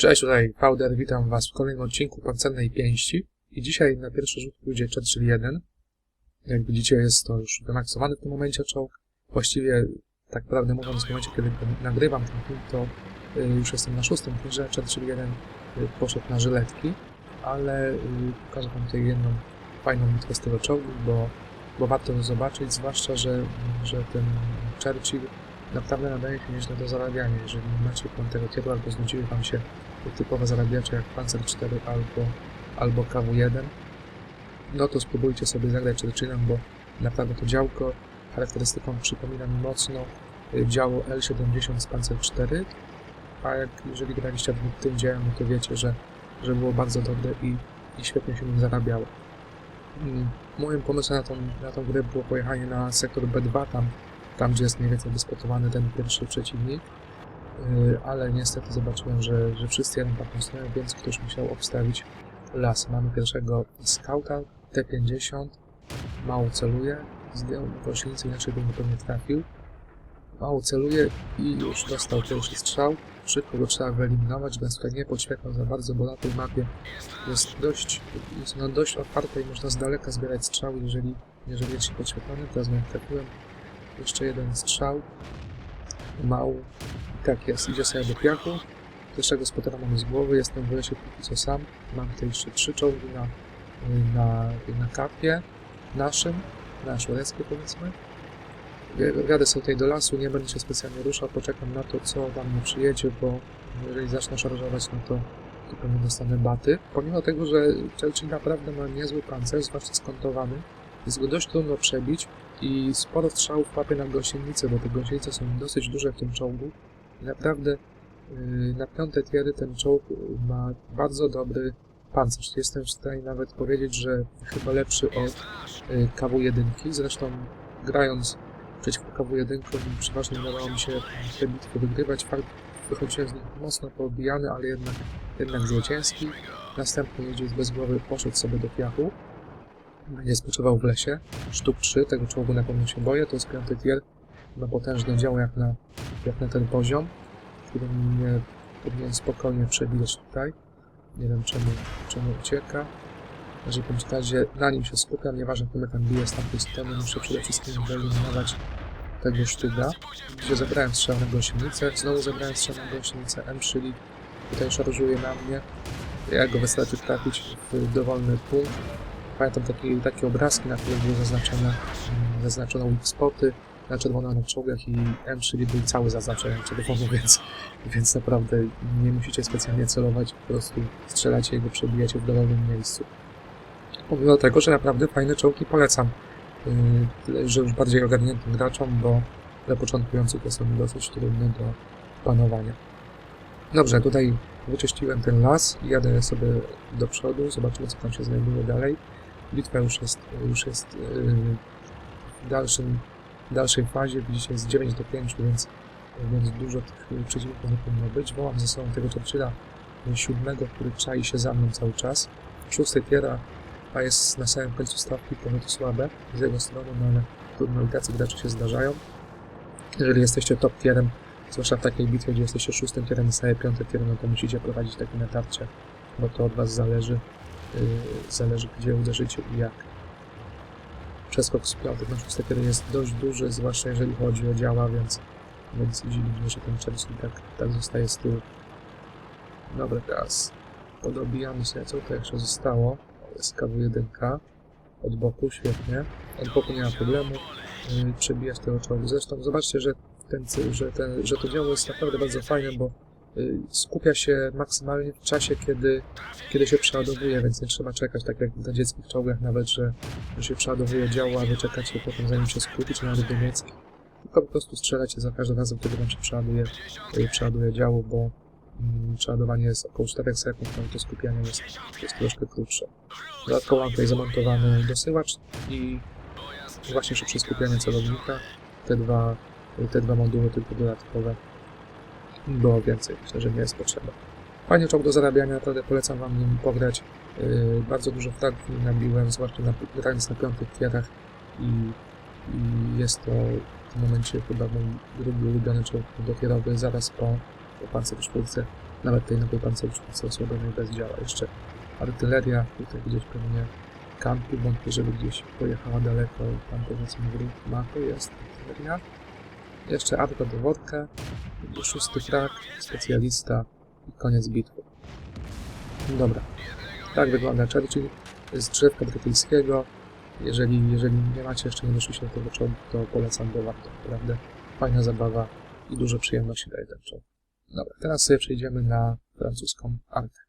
Cześć, tutaj Powder, witam Was w kolejnym odcinku Pancernej Pięści i dzisiaj na pierwszy rzut pójdzie Churchill 1. Jak widzicie jest to już wymaksowany w tym momencie czołg. Właściwie, tak prawdę mówiąc, w momencie kiedy nagrywam ten film, to y, już jestem na szóstym tirze, Churchill 1 y, poszedł na żyletki, ale y, pokażę Wam tutaj jedną fajną bitwę z tego czołgu, bo, bo warto to zobaczyć, zwłaszcza, że, że ten Churchill naprawdę nadaje się nieźle do zarabiania. Jeżeli macie piątego tieru albo znudziły Wam się typowe zarabiacze jak Panzer 4 albo, albo KW1, no to spróbujcie sobie zagrać Churchillem, bo naprawdę to działko charakterystyką przypomina mi mocno y, działo L70 z Panzer 4, a jak jeżeli graliście tym działem, no to wiecie, że, że było bardzo dobre i, i świetnie się nim zarabiało. Mm, Moim pomysłem na tą, na tą grę było pojechanie na sektor B2, tam, tam gdzie jest mniej więcej wyspotowany ten pierwszy przeciwnik, ale niestety zobaczyłem, że, że wszyscy jeden taką stronę, więc ktoś musiał obstawić las. Mamy pierwszego skauta T50, mało celuje, zdjął gąsienicę, inaczej bym to nie trafił. Mało celuje i już dostał pierwszy strzał. Szybko go trzeba wyeliminować, więc tutaj nie podświetlał za bardzo, bo na tej mapie jest dość, jest na dość otwartej, można z daleka zbierać strzały, jeżeli, jeżeli jest się podświetlony. Teraz mnie trafiłem. Jeszcze jeden strzał. Mało. I tak jest, idzie sobie do piachu. Pierwszego spotera mamy z głowy, jestem w lesie póki co sam. Mam tutaj jeszcze trzy czołgi na, na, na kapie naszym, na szłoreckie powiedzmy. Jadę sobie tutaj do lasu, nie będę się specjalnie ruszał, poczekam na to, co tam nie przyjedzie, bo jeżeli zacznę szarżować, no to, to pewnie dostanę baty. Pomimo tego, że Churchill naprawdę ma niezły pancerz, zwłaszcza skontowany, jest go dość trudno przebić i sporo strzałów łapie na gąsienicę, bo te gąsienice są dosyć duże w tym czołgu. I naprawdę yy, na piąte tiery ten czołg ma bardzo dobry pancerz. Jestem w stanie nawet powiedzieć, że chyba lepszy od yy, KW1. Zresztą grając przeciwko KW1 przeważnie udawało mi się te bitwy wygrywać. Fakt, wychodziłem z nich mocno poobijany, ale jednak, jednak zwycięski. Następny jeździec bez głowy poszedł sobie do piachu. Będzie spoczywał w lesie. Sztuk 3, tego czołgu na pewno się boję. To jest piąty tier. Ma potężne działo jak na, jak na ten poziom, który mnie powinien spokojnie przebijać tutaj. Nie wiem czemu, czemu ucieka. W każdym razie na nim się skupiam, nieważne kto mnie tam bije z tamtej strony, muszę przede wszystkim wyeliminować tego sztuga. Gdzie zebrałem strzał na gąsienicę, znowu zebrałem strzał na gąsienicę, M, czyli tutaj szarżuje na mnie. Jak go wystarczy trafić w dowolny punkt. Pamiętam takie, takie obrazki, na których były zaznaczone, mm, zaznaczone spoty na czerwono na czołgach i M, czyli był cały zaznaczony czerwono, więc, więc naprawdę nie musicie specjalnie celować, po prostu strzelacie i go przebijacie w dowolnym miejscu pomimo tego, że naprawdę fajne czołgi polecam. Yy, że już bardziej ogarniętym graczom, bo dla początkujących to są dosyć trudne do panowania. Dobrze, tutaj wyczyściłem ten las jadę sobie do przodu, zobaczymy co tam się znajduje dalej. Bitwa już jest, już jest yy, w dalszym, dalszej fazie, widzicie jest 9 do 5, więc, więc dużo tych przeciwników nie powinno być. Wołam ze sobą tego Churchilla yy, siódmego, który czai się za mną cały czas. Szósty tiera a jest na samym końcu stawki, to to słabe z jego strony, no ale trudno i tacy gracze się zdarzają. Jeżeli jesteście top tierem, zwłaszcza w takiej bitwie, gdzie jesteście szóstym tierem i staje piąty tier, no to musicie prowadzić takie natarcie, bo to od was zależy, zależy gdzie uderzycie i jak. Przeskok z piątych na szóste tiery jest dość duży, zwłaszcza jeżeli chodzi o działa, więc, więc dziwi mnie, że ten Chelsea tak, tak zostaje z tyłu. Dobra, teraz podobijamy sobie, co to jeszcze zostało z KW1 od boku, świetnie. Od boku nie ma problemu yy, przebijać tego czołgu. Zresztą zobaczcie, że, ten, że, ten, że to działo jest naprawdę bardzo fajne, bo skupia się maksymalnie w czasie, kiedy, kiedy się przeładowuje, więc nie trzeba czekać, tak jak na dzieckich czołgach nawet, że, się przeładowuje działo, a wy czekacie potem zanim się skupi, czy nawet niemieckich. Tylko po prostu strzelacie za każdym razem, kiedy wam się przeładuje, yy, przeładuje działo, bo przeładowanie jest około 4 sekund, no to skupianie jest, jest troszkę krótsze. Dodatkowo mam tutaj zamontowany dosyłacz i właśnie szybsze skupianie celownika. Te dwa, te dwa moduły tylko dodatkowe, bo więcej myślę, że nie jest potrzeba. Fajnie czołg do zarabiania, naprawdę polecam wam nim pograć. Yy, bardzo dużo fragów nabiłem, zwłaszcza na, grając na piątych tierach i, i jest to w tym momencie chyba mój drugi ulubiony czołg dotierowy zaraz po po pancerz czwórce nawet tej nowej pancerniczki osłabionej bez działa. Jeszcze artyleria, tutaj gdzieś pewnie kampi, wątpię, żeby gdzieś pojechała daleko, tam powiedzmy w mapy jest artyleria. Jeszcze arka dowodka, szósty frak, specjalista i koniec bitwy. Dobra, tak wygląda Churchill z drzewka brytyjskiego. Jeżeli, jeżeli nie macie jeszcze nie doszliście do tego czołgu, to polecam, bo warto. Naprawdę fajna zabawa i dużo przyjemności daje ten czołg. Dobra, teraz sobie przejdziemy na francuską artę.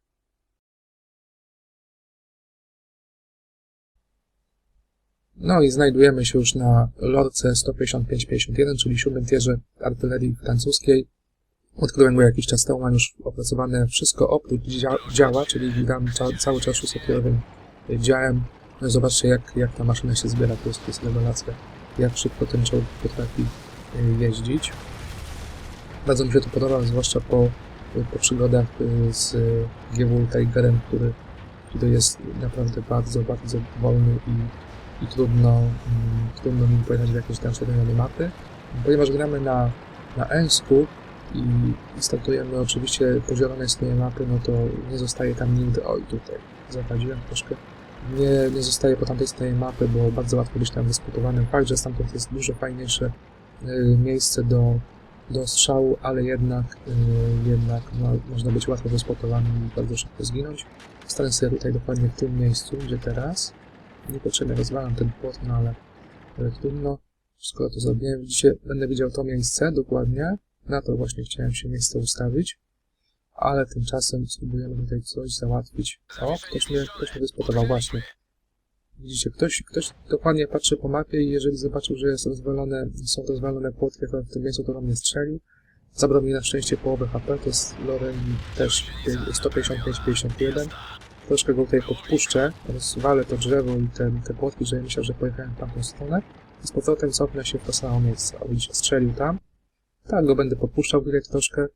No i znajdujemy się już na lorce 155-51, czyli siódmym tierze artylerii francuskiej. Odkryłem go jakiś czas temu, mam już opracowane wszystko oprócz dzia działa, czyli gram ca cały czas szóstokierowym działem. No zobaczcie jak, jak ta maszyna się zbiera, jest, to jest rewelacja, jak szybko ten czołg potrafi y, jeździć. Bardzo mi się to podoba, zwłaszcza po, po przygodach y, z GW Tigerem, który, który jest naprawdę bardzo, bardzo wolny i, i trudno, mm, trudno nim pojechać w jakieś dalsze rejony mapy. Ponieważ gramy na, na Ensku i, i startujemy oczywiście po zielonej stronie mapy, no to nie zostaje tam nigdy, oj tutaj, zawadziłem troszkę, nie, nie zostaje po tamtej stronie mapy, bo bardzo łatwo być tam wysputowanym. Fakt, że stamtąd jest dużo fajniejsze y, miejsce do, do strzału, ale jednak, y, jednak no, można być łatwo wyspotowanym i bardzo szybko zginąć. Stanę sobie tutaj dokładnie w tym miejscu, gdzie teraz. Niepotrzebnie rozwalam ten płot, no ale, ale trudno. Skoro to zrobiłem, widzicie, będę widział to miejsce dokładnie. Na to właśnie chciałem się miejsce ustawić. Ale tymczasem spróbujemy tutaj coś załatwić. O, ktoś mnie, ktoś mnie wyspotował, właśnie. Widzicie, ktoś, ktoś dokładnie patrzy po mapie i jeżeli zobaczył, że jest rozwalone, są rozwalone płotki w tym miejscu, to do mnie strzelił. Zabrał mi na szczęście połowę HP, to jest Loren też 155-51. Troszkę go tutaj podpuszczę, rozwalę to drzewo i te, te płotki, że ja myślał, że pojechałem w tamtą stronę. I z powrotem cofnę się w to samo miejsce. O, widzicie, strzelił tam. Tak, go będę podpuszczał tutaj troszkę.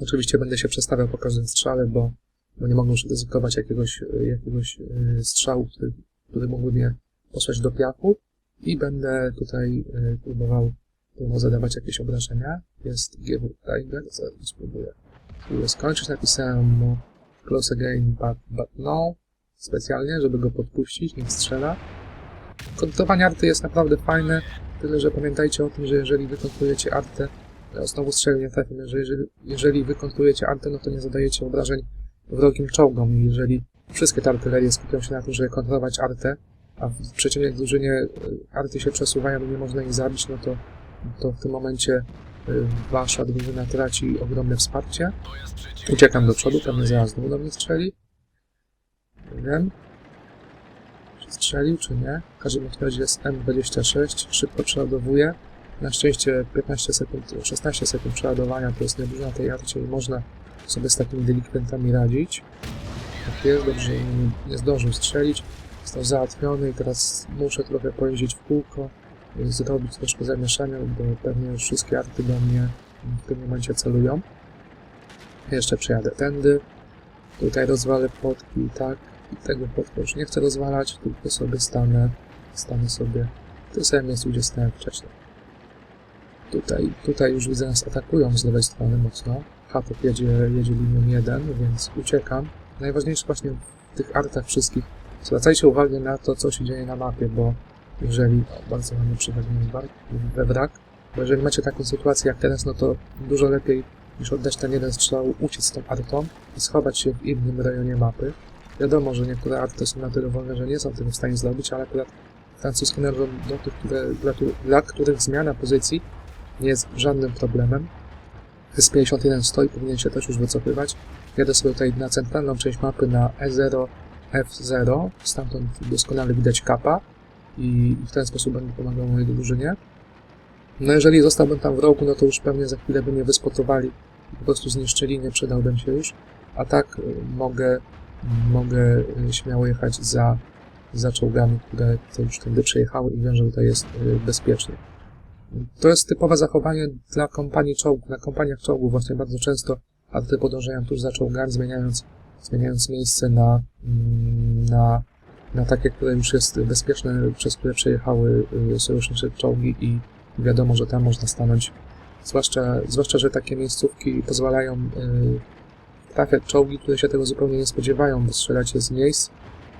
Oczywiście będę się przestawiał po każdym strzale, bo, bo nie mogę już ryzykować jakiegoś, jakiegoś y, strzału, który, który mógłby mnie posłać do piachu i będę tutaj y, próbował, próbował zadawać jakieś obrażenia. Jest GW Tiger, zaraz spróbuję, spróbuję skończyć. Napisałem mu close again, but, but no, specjalnie, żeby go podpuścić, niech strzela. Kontowanie arty jest naprawdę fajne, tyle że pamiętajcie o tym, że jeżeli wykontrujecie artę, ja znowu strzelił nie trafię, że jeżeli, jeżeli wykontrujecie artę, no to nie zadajecie obrażeń wrogim czołgom. Jeżeli wszystkie te artylerie skupią się na tym, żeby kontrolować artę, a w przeciwnej drużynie y, arty się przesuwają i nie można ich zabić, no to, to w tym momencie wasza drużyna traci ogromne wsparcie. Uciekam do przodu, pewnie zaraz znowu do mnie strzeli. Nie wiem. Czy strzelił, czy nie. W każdym razie jest M26, szybko przeładowuje. Na szczęście 15 sekund, 16 sekund przeładowania to jest niedużo na tej arcie i można sobie z takimi delikwentami radzić. Tak jest, dobrze, nie zdążył strzelić. Został załatwiony i teraz muszę trochę pojeździć w kółko, zrobić troszkę zamieszania, bo pewnie już wszystkie arty do mnie w tym momencie celują. Jeszcze przejadę tędy. Tutaj rozwalę płotki i tak. I tego płotka już nie chcę rozwalać, tylko sobie stanę, stanę sobie w tym samym miejscu, gdzie stałem wcześniej. Tutaj, tutaj już widzę nas atakują z lewej strony mocno. Hatok jedzie, jedzie linią 1, więc uciekam. Najważniejsze właśnie w tych artach wszystkich zwracajcie uwagę na to, co się dzieje na mapie, bo jeżeli... O, bardzo ładnie przychodzimy we wrak, bo jeżeli macie taką sytuację jak teraz, no to dużo lepiej niż oddać ten jeden strzał, uciec tą artą i schować się w innym rejonie mapy. Wiadomo, że niektóre arty są na tyle wolne, że nie są tego w stanie zrobić, ale akurat francuskie należą do tych, które, dla, dla których zmiana pozycji nie jest żadnym problemem. S51 stoi, powinien się też już wycofywać. Jadę sobie tutaj na centralną część mapy na E0, F0, stamtąd doskonale widać kapa i w ten sposób będę pomagał mojej drużynie. No jeżeli zostałbym tam w rogu, no to już pewnie za chwilę by mnie wyspotowali i po prostu zniszczyli, nie przydałbym się już. A tak y, mogę, mogę y, śmiało jechać za, za czołgami, które, które już tędy przejechały i wiem, że tutaj jest y, bezpiecznie. To jest typowe zachowanie dla kompanii czołgów. Na kompaniach czołgów właśnie bardzo często arty podążają tuż za czołgami, zmieniając, zmieniając miejsce na, mm, na, na takie, które już jest bezpieczne, przez które przejechały sojusznicze czołgi i wiadomo, że tam można stanąć. Zwłaszcza, zwłaszcza że takie miejscówki pozwalają trafiać czołgi, które się tego zupełnie nie spodziewają, bo strzelacie z miejsc,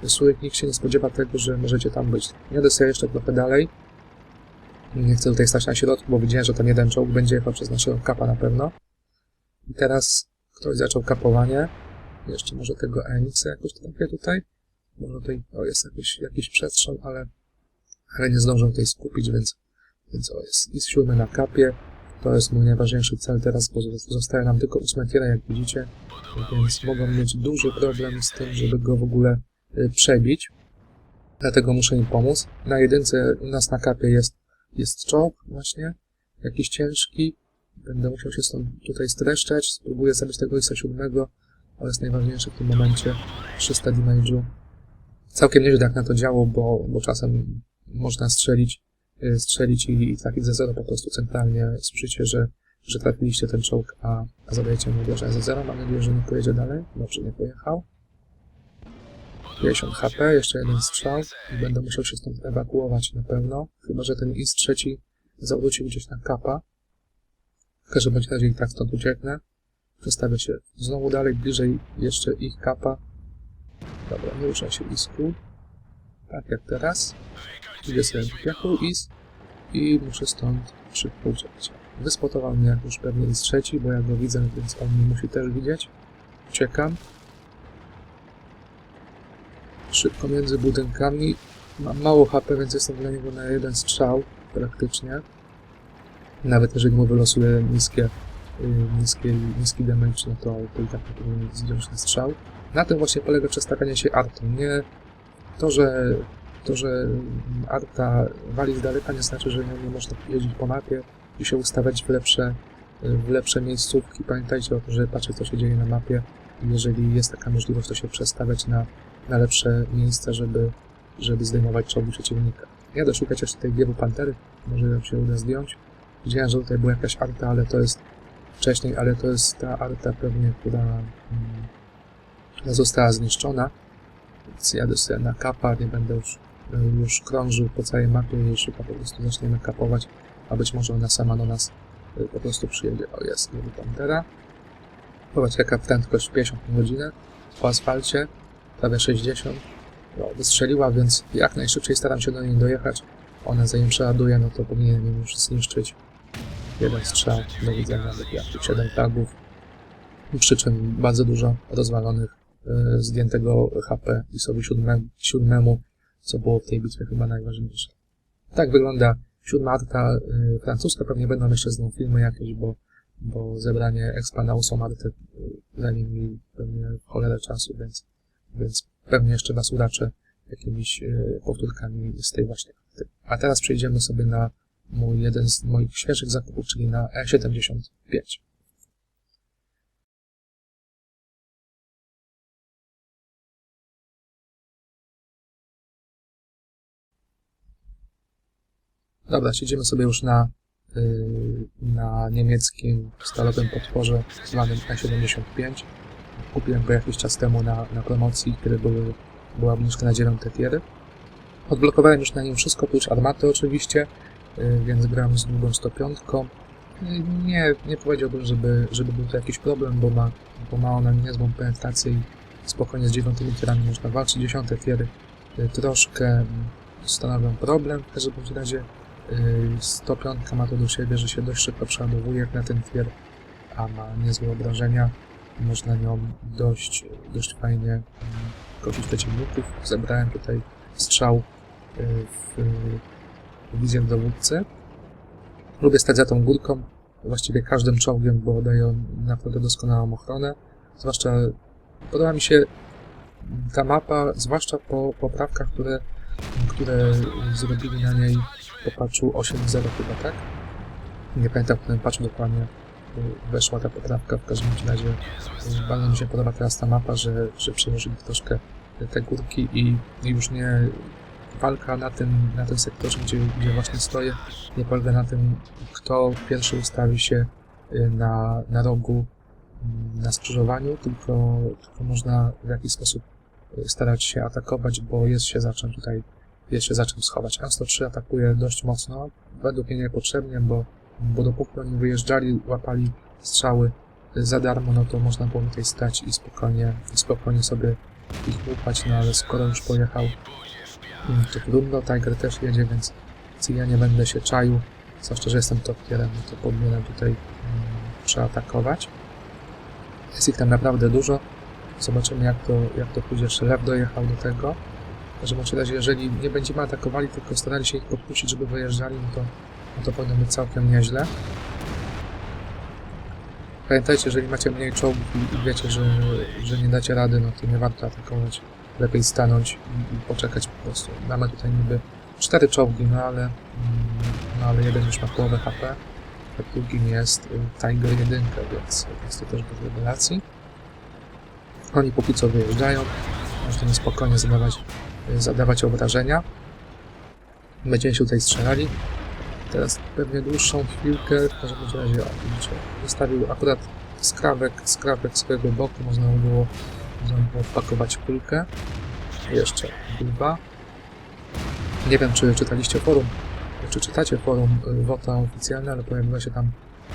z których nikt się nie spodziewa tego, że możecie tam być. Jadę sobie jeszcze trochę dalej. Nie chcę tutaj stać na środku, bo widziałem, że ten jeden czołg będzie jechał przez naszego kapa na pewno. I teraz ktoś zaczął kapowanie. Jeszcze może tego ENIC jakoś trafię tutaj. Może tutaj, o jest jakiś, jakiś przestrzał, ale, ale nie zdążę tutaj skupić, więc, więc o jest, jest siódmy na kapie. To jest mój najważniejszy cel teraz, bo zostaje nam tylko ósme tiera, jak widzicie, więc mogą mieć duży problem z tym, żeby go w ogóle y, przebić. Dlatego muszę im pomóc. Na jedynce u nas na kapie jest, jest czołg właśnie, jakiś ciężki. Będę musiał się stąd tutaj streszczać. Spróbuję zabić tego ISA 7, ale jest najważniejsze w tym momencie 300 damage'u. Całkiem nieźle jak na to działo, bo, bo czasem można strzelić y, strzelić i, i trafić ze zero po prostu centralnie. Słyszycie, że, że trafiliście ten czołg, a, a zadajecie mu uderzenie ze zero. Mam nadzieję, że nie pojedzie dalej. Dobrze, nie pojechał. 50 HP, jeszcze jeden strzał i będę musiał się stąd ewakuować na pewno. Chyba, że ten IS trzeci zawrócił gdzieś na kapa. W każdym razie tak stąd ucieknę. Przestawię się znowu dalej, bliżej jeszcze ich kapa. Dobra, nie ruszaj się isku. Tak jak teraz. Idę sobie do piachu is i muszę stąd szybko uciekać. Wyspotował mnie już pewnie is trzeci, bo ja go widzę, więc on mnie musi też widzieć. Uciekam. Szybko między budynkami. Mam mało HP, więc jestem dla niego na jeden strzał praktycznie. Nawet jeżeli mu wylosuję niskie, yy, niskie, niski damage, no to, to i tak nie powinien zdjąć na strzał. Na tym właśnie polega przestawianie się artą. Nie to, że to, że arta wali z daleka nie znaczy, że nie, można jeździć po mapie i się ustawiać w lepsze, w lepsze miejscówki. Pamiętajcie o tym, że patrzeć co się dzieje na mapie i jeżeli jest taka możliwość, to się przestawiać na, na lepsze miejsca, żeby, żeby zdejmować czołgi przeciwnika. Jadę szukać jeszcze tej giewu pantery, może ją się uda zdjąć. Widziałem, że tutaj była jakaś arta, ale to jest wcześniej, ale to jest ta arta pewnie, która mm, została zniszczona. Więc jadę sobie na kapa, nie będę już, już krążył po całej mapie szybko po prostu zaczniemy kapować, a być może ona sama do nas y, po prostu przyjedzie. O, jest, nie Pantera. Zobacz, jaka prędkość 50 na godzinę po asfalcie, prawie 60. No, wystrzeliła, więc jak najszybciej staram się do niej dojechać. Ona zanim przeładuje, no to powinien ją już zniszczyć. Jeden strzał, do widzenia, do 7 fragów. Przy czym bardzo dużo rozwalonych zdjętego HP ISowi 7, 7, co było w tej bitwie chyba najważniejsze. Tak wygląda siódma arta y, francuska, pewnie będą jeszcze z nią filmy jakieś, bo, bo zebranie expa na ósmą zajmie mi pewnie cholerę czasu, więc, więc pewnie jeszcze was uraczę jakimiś y, powtórkami z tej właśnie arty. A teraz przejdziemy sobie na mój jeden z moich świeżych zakupów, czyli na E75. Dobra, siedzimy sobie już na, yy, na niemieckim stalowym potworze zwanym E75. Kupiłem go jakiś czas temu na, na promocji, kiedy były, była obniżka na 9 tiery. Odblokowałem już na nim wszystko, oprócz armaty oczywiście, yy, więc gram z długą 105. Yy, nie, nie powiedziałbym, żeby, żeby był to jakiś problem, bo ma, bo ma ona niezłą penetrację i spokojnie z 9 tierami można walczyć. 10 tiery yy, troszkę stanowią problem, w każdym razie 105 ma to do siebie, że się dość szybko przeładowuje jak na ten tier, a ma niezłe obrażenia. Można nią dość, dość fajnie mm, kosić przeciwników. Zebrałem tutaj strzał w, w wizję dowódcy. Lubię stać za tą górką, właściwie każdym czołgiem, bo daje on naprawdę doskonałą ochronę. Zwłaszcza podoba mi się ta mapa, zwłaszcza po poprawkach, które, które zrobili na niej po patchu 8.0 chyba, tak? Nie pamiętam, w którym patchu dokładnie y, weszła ta poprawka. W każdym razie y, bardzo mi się podoba teraz ta mapa, że, że przełożyli troszkę te górki i już nie walka na tym, na tym sektorze, gdzie, gdzie właśnie stoję, nie polega na tym, kto pierwszy ustawi się y, na, na rogu, mm, na skrzyżowaniu, tylko, tylko można w jakiś sposób starać się atakować, bo jest się za czym tutaj jest się za czym schować. M103 atakuje dość mocno, według mnie niepotrzebnie, bo, bo dopóki oni wyjeżdżali, łapali strzały za darmo, no to można było tutaj stać i spokojnie, spokojnie sobie ich łupać, no ale skoro już pojechał mm, to trudno, Tiger też jedzie, więc, ja nie będę się czaił, zwłaszcza, że jestem topierem, no to powinienem tutaj mm, przeatakować. Jest ich tam naprawdę dużo. Zobaczymy jak to, jak to pójdzie. Lew dojechał do tego. W każdym razie, jeżeli nie będziemy atakowali, tylko starali się ich podpuścić, żeby wyjeżdżali, no to, no to powinno być całkiem nieźle. Pamiętajcie, jeżeli macie mniej czołgów i, wiecie, że, że nie dacie rady, no to nie warto atakować. Lepiej stanąć i, poczekać po prostu. Mamy tutaj niby cztery czołgi, no ale, mm, no ale jeden już ma połowę HP, a drugim jest y, Tiger 1, więc jest to też bez rewelacji. Oni póki co wyjeżdżają, można spokojnie zadawać, zadawać obrażenia. Będziemy się tutaj strzelali. Teraz pewnie dłuższą chwilkę, w każdym razie, wystawił akurat skrawek, skrawek swojego boku, można było, można było wpakować kulkę. Jeszcze dwa. Nie wiem, czy czytaliście forum, czy czytacie forum y, WOTA oficjalne, ale pojawiła się tam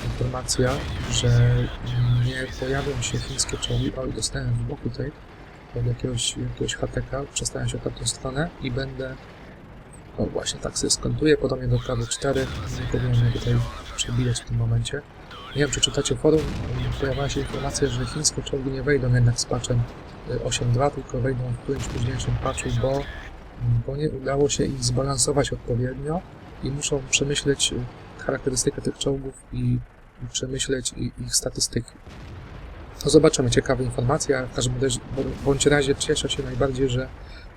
informacja, że nie pojawią się chińskie czołgi. Oj, dostałem w boku tutaj od jakiegoś, jakiegoś HTK, przestałem się w tamtą stronę i będę o właśnie tak sobie skontuję, podobnie do prawy 4, nie powinienem tutaj przebijać w tym momencie. Nie wiem, czy czytacie forum, pojawiła się informacja, że chińskie czołgi nie wejdą jednak z patchem y, 8.2, tylko wejdą w którymś późniejszym patchu, bo, bo nie udało się ich zbalansować odpowiednio i muszą przemyśleć y, charakterystykę tych czołgów i, i przemyśleć ich statystyki. No zobaczymy, ciekawe informacje, w każdym bądź razie cieszę się najbardziej, że,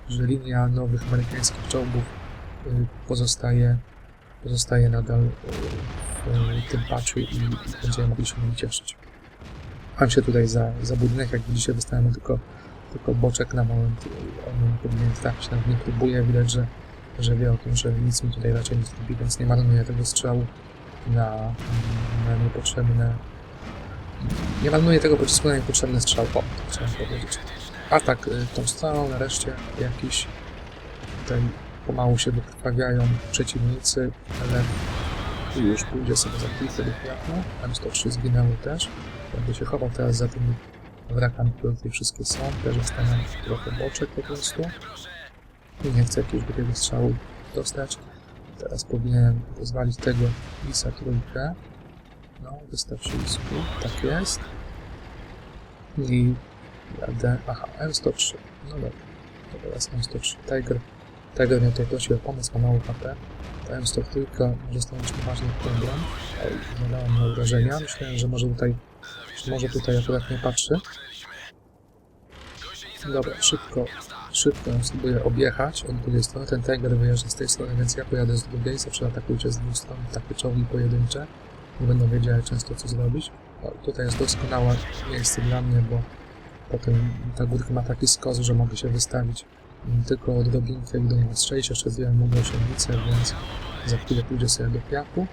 że linia nowych amerykańskich czołgów y, pozostaje, pozostaje nadal y, w tym patchu i, będziemy mogli się nim cieszyć. Mam się tutaj za, za budynek, jak widzicie wystawiamy tylko, tylko boczek na moment, on nie powinien trafić, nawet nie próbuje, widać, że, że wie o tym, że nic mi tutaj raczej nie zrobi, więc nie marnuję tego strzału na, na niepotrzebne nie marnuję tego pocisku na niepotrzebny strzał. O, chciałem powiedzieć. Atak y, tą stroną, nareszcie jakiś tutaj pomału się wykrwawiają przeciwnicy, ale tu już pójdzie sobie za chwilkę do piachu. M103 zginęły też. Będę się chował teraz za tymi wrakami, które tutaj wszystkie są. Też zostaną trochę boczek po prostu. I nie chcę jakiegoś głupiego strzału dostać. Teraz powinienem pozwalić tego Isa trójkę. No, wystaw ścisku. Tak jest. I jadę. Aha, M103. No dobra. To teraz M103. Tiger. Tiger mnie tutaj prosił o pomoc, ma mało HP. Ta M103 może stanowić poważny problem. Nie dała mi obrażenia. Myślałem, że może tutaj, że może tutaj akurat nie patrzy. Dobra, szybko, szybko ją spróbuję objechać od drugiej strony. Ten Tiger wyjeżdża z tej strony, więc ja pojadę z drugiej. Zawsze atakujcie z dwóch stron. Takie czołgi pojedyncze. Nie będą wiedziały często co zrobić. O, tutaj jest doskonałe miejsce dla mnie, bo potem ta górka ma taki skos, że mogę się wystawić tylko odrobinkę i do niego strzelić. Jeszcze zjem mogę osiągnicę, więc za chwilę pójdzie sobie do piachu.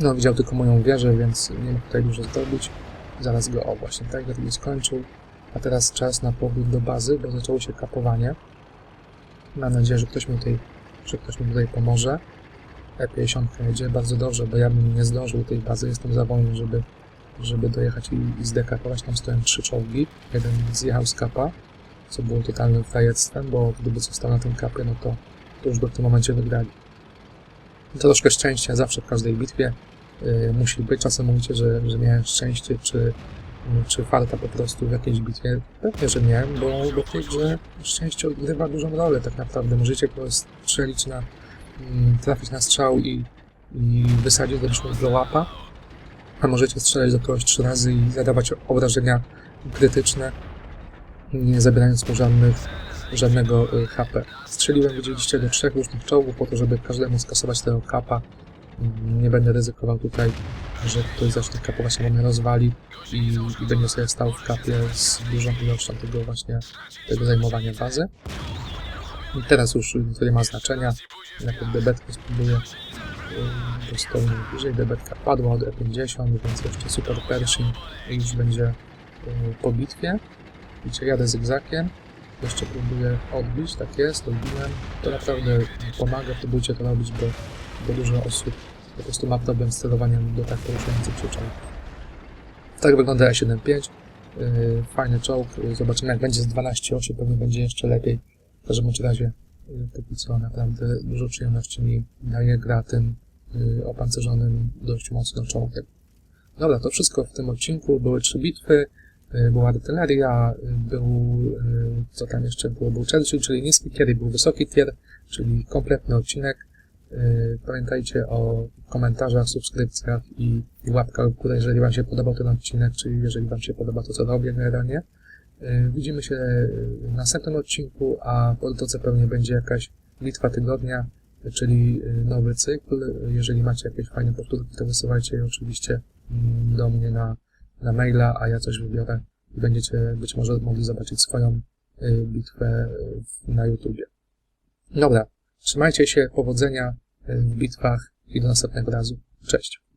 No, widział tylko moją wieżę, więc nie mógł tutaj dużo zrobić. Zaraz go, o właśnie, Tiger nie skończył. A teraz czas na powrót do bazy, bo zaczęło się kapowanie. Mam nadzieję, że ktoś mi tutaj, że ktoś mi tutaj pomoże. E50 jedzie bardzo dobrze, bo ja bym nie zdążył tej bazy, jestem za wolny, żeby, żeby dojechać i, i zdekapować. Tam stoją trzy czołgi, jeden zjechał z kapa, co było totalnym frajectwem, bo gdyby został na tym kapie, no to, to już by w tym momencie wygrali. Troszkę szczęścia zawsze w każdej bitwie yy, musi być. Czasem mówicie, że, że miałem szczęście, czy, czy farta po prostu w jakiejś bitwie. Pewnie, że miałem, bo, bo w tej grze szczęście odgrywa dużą rolę tak naprawdę. Możecie po strzelić na trafić na strzał i, i wysadzić do blow-upa, a możecie strzelać do kogoś trzy razy i zadawać obrażenia krytyczne, nie zabierając mu żadnych, żadnego y, HP. Strzeliłem, widzieliście, do trzech różnych czołgów po to, żeby każdemu skasować tego kapa. Mm, Nie będę ryzykował tutaj, że ktoś zacznie kapować, albo mnie rozwali i, i będzie sobie stał w kapie z dużą ilością tego właśnie, tego zajmowania bazy. Teraz już to nie ma znaczenia. Najpierw debetkę spróbuję yy, dostojnie bliżej. Debetka padła od E50, więc jeszcze super Pershing już będzie yy, po bitwie. Widzicie, jadę zygzakiem. Jeszcze próbuję odbić, tak jest, odbiłem. To naprawdę pomaga, próbujcie to robić, bo, bo dużo osób po prostu ma problem z celowaniem do tak poruszających się. Tak wygląda E75. Yy, Fajny czołg. Zobaczymy jak będzie z 12.8, pewnie będzie jeszcze lepiej. W każdym razie yy, póki co naprawdę dużo przyjemności mi daje gra tym yy, opancerzonym dość mocno czołgiem. Dobra, to wszystko w tym odcinku. Były trzy bitwy, yy, była artyleria, był, co tam jeszcze było, był Churchill, czyli niski tier i był wysoki tier, czyli kompletny odcinek. Pamiętajcie o komentarzach, subskrypcjach i łapkach w górę, jeżeli Wam się podobał ten odcinek, czyli jeżeli Wam się podoba to, co robię generalnie. Yy, Widzimy się w następnym odcinku, a po drodze pewnie będzie jakaś bitwa tygodnia, czyli yy, nowy cykl. Jeżeli macie jakieś fajne powtórki, to wysyłajcie je oczywiście mm, do mnie na, na maila, a ja coś wybiorę i będziecie być może mogli zobaczyć swoją yy, bitwę na YouTubie. Dobra, trzymajcie się, powodzenia w bitwach i do następnego razu. Cześć.